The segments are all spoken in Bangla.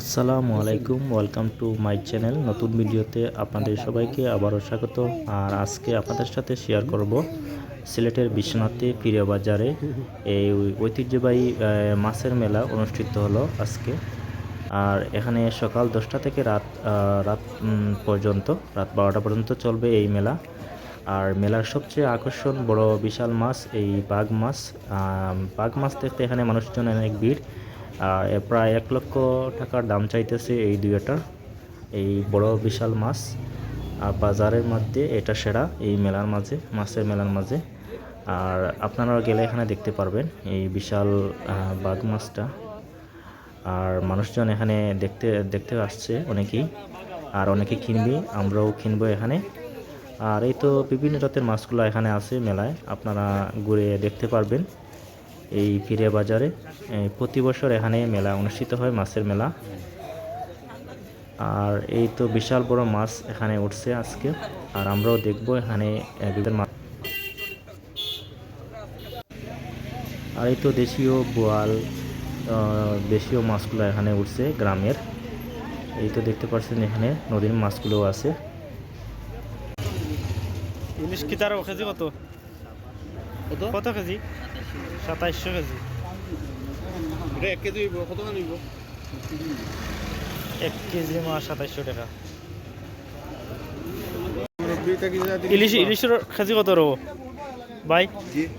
আসসালামু আলাইকুম ওয়েলকাম টু মাই চ্যানেল নতুন ভিডিওতে আপনাদের সবাইকে আবারও স্বাগত। আর আজকে আপনাদের সাথে শেয়ার করব সিলেটের বিশ্বনাথে ফিরে বাজারে। এই ঐতিহ্যবাহী মাছের মেলা অনুষ্ঠিত হলো আজকে। আর এখানে সকাল দশটা থেকে রাত রাত পর্যন্ত, রাত বারোটা পর্যন্ত চলবে এই মেলা। আর মেলার সবচেয়ে আকর্ষণ বড় বিশাল মাছ, এই বাঘ মাছ। বাঘ মাছ দেখতে এখানে মানুষজন অনেক ভিড়। প্রায় এক লক্ষ টাকার দাম চাইতেছে এই দুইটার এই বড় বিশাল মাছ। আর বাজারের মধ্যে এটা সেরা, এই মেলার মাঝে, মাছের মেলার মাঝে। আর আপনারা গেলে এখানে দেখতে পারবেন এই বিশাল বাঘ মাছটা। আর মানুষজন এখানে দেখতে দেখতে আসছে অনেকেই। আর অনেকে কিনবে, আমরাও কিনবো এখানে। আর এই তো বিভিন্ন জাতের মাছগুলো এখানে আছে মেলায়, আপনারা ঘুরে দেখতে পারবেন। এই ফিরে বাজারে প্রতি বছর এখানে মেলা অনুষ্ঠিত হয় মাছের মেলা। আর এই তো বিশাল বড় মাছ এখানে উঠছে আজকে। আর আমরাও দেখব এখানে বিভিন্ন মাছ। আর এই তো দেশীয় বোয়াল আহ, দেশীয় মাছগুলো এখানে উঠছে গ্রামের। এই তো দেখতে পাচ্ছেন এখানে নদীর মাছগুলো আছে। ইলিশ কি তার কেজি কত? কত? কত কেজি? সাতাইশশো কেজি। এটা এক কেজি কত নিব? এক কেজি মাছ সাতাইশশো টাকা। ইলিশ ইলিশের কেজি কত রো ভাই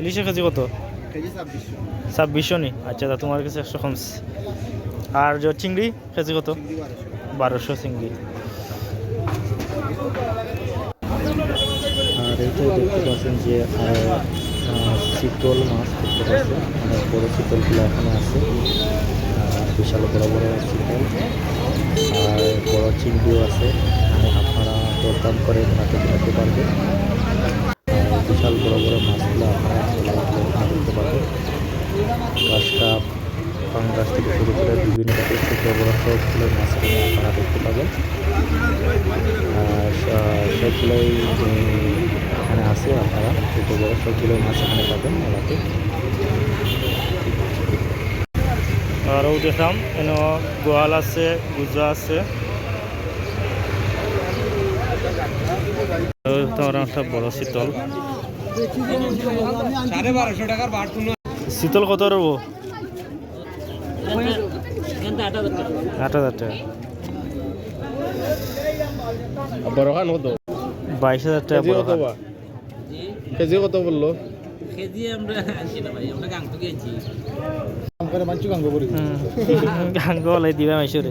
ইলিশের কেজি কত? ছাব্বিশশো। নি? আচ্ছা তা তোমার কাছে একশো কম আর যে চিংড়ি কেজি কত? বারোশো। চিংড়ি। আর এইটা দেখতে পাচ্ছেন যে শীতল মাছ দেখতে পাচ্ছেন অনেক বড় শীতলগুলো এখানে আছে। বিশাল বড় বড় শীতল। আর বড় চিংড়িও আছে। আপনারা দরদাম করে হাতে কিনতে পারবেন। আর বিশাল বড় বড় মাছগুলো আপনারা এখানে দেখতে পারবেন। গাছ থেকে শুরু করে বিভিন্ন জাতের ছোট বড় সবগুলো মাছ এখানে আপনারা দেখতে পাবেন। আর সবগুলোই এখানে আছে আপনারা। ছোটো বড়ো সবগুলো মাছ এখানে পাবেন মেলাতে। আরও দেখলাম এন গোয়াল আছে গুজা আছে। একটা বড় শীতল। কত রবো? আট হাজার টাকা। বড় খান কত বাইশ হাজার টাকা বড় কেজি কত বলল? কেজি আমরা আনছি না ভাই আমরা গেছি গাঙ্গ দিবা মাইসরে।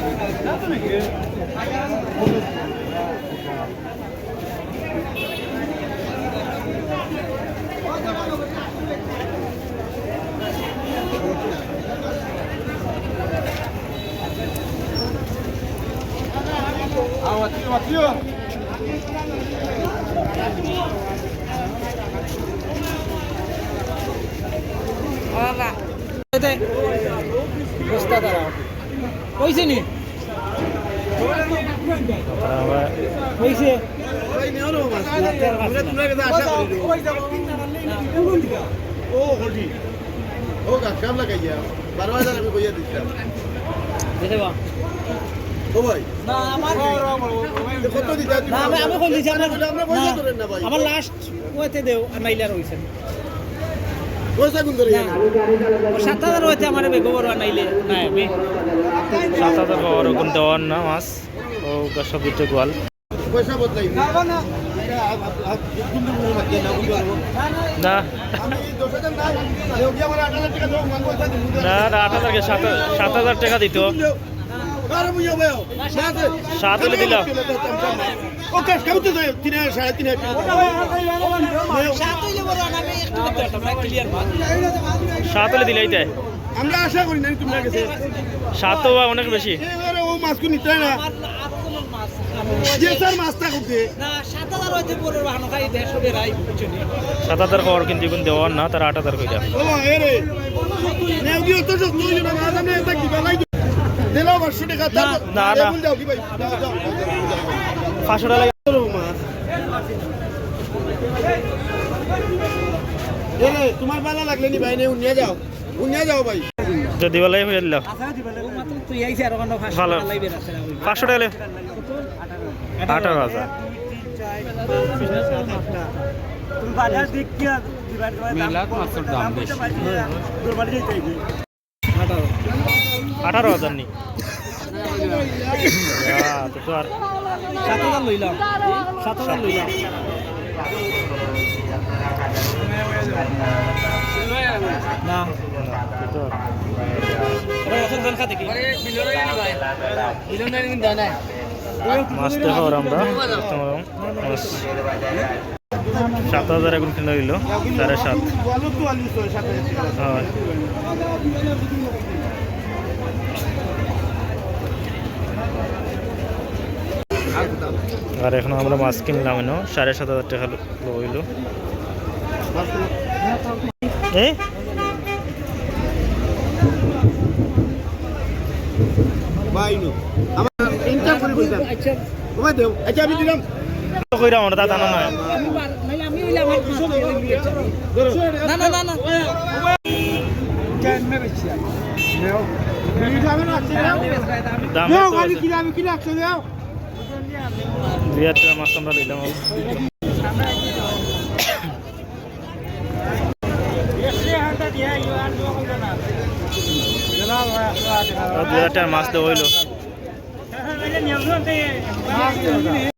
গেল তোমাদের একটা টাকা হইতে পারবে না ক্লিয়ার কইছে নি কইছে ও হটি ও কাম লাগাইয়া বারো হাজার আমি কইয়া দিচ্ছিলাম আমার লাস্ট ওইতে দেও পয়সা কোন ধরে সাত হাজার হইতে আমার বেগবর আনাইলে না আমি। সাত হাজার ওগুন দেওয়ার না মাছ ও সব দিতে গোয়াল। পয়সা বদলাই না না। না। আট হাজার সাত হাজার টাকা দিত। সাত হলে দিলাম। ওকে কেমন তো তিন হাজার সাড়ে তিন হাজার সাত হলে দিলেই দেয় আমরা আশা করি না তোমরা কাছে সাত তো অনেক বেশি। ও মাছকে নিতে হয় না? আমার আর কোনো মাছ যে স্যার মাছটা করতে না সাত হাজার কিন্তু এখন দেওয়ার না তার আট হাজার তুই না, পাঁচশো টাকা তোমার ভালো লাগলে নি ভাই নে উনিয়া যাও। উনিয়া যাও ভাই। যদি বেলায় হয়ে দিলাম। মাত্র তুই আইছি আর ওখানে ফাঁসি ভালো। পাঁচশো টাকা আঠারো হাজার। আঠারো হাজার নি। আর সাত হাজার লইলাম। সাত হাজার লইলাম। না। মাছ দেখো আমরা সাত হাজার এখন কিনে দিল সাড়ে সাত আলু তো আলু তো সাথে হয় আর এখন আমরা মাছ কিনলাম এনো? সাড়ে সাত হাজার টাকা হইল দাম দুই মাছ আমরা নিলাম হাজার মাছ তো হইল।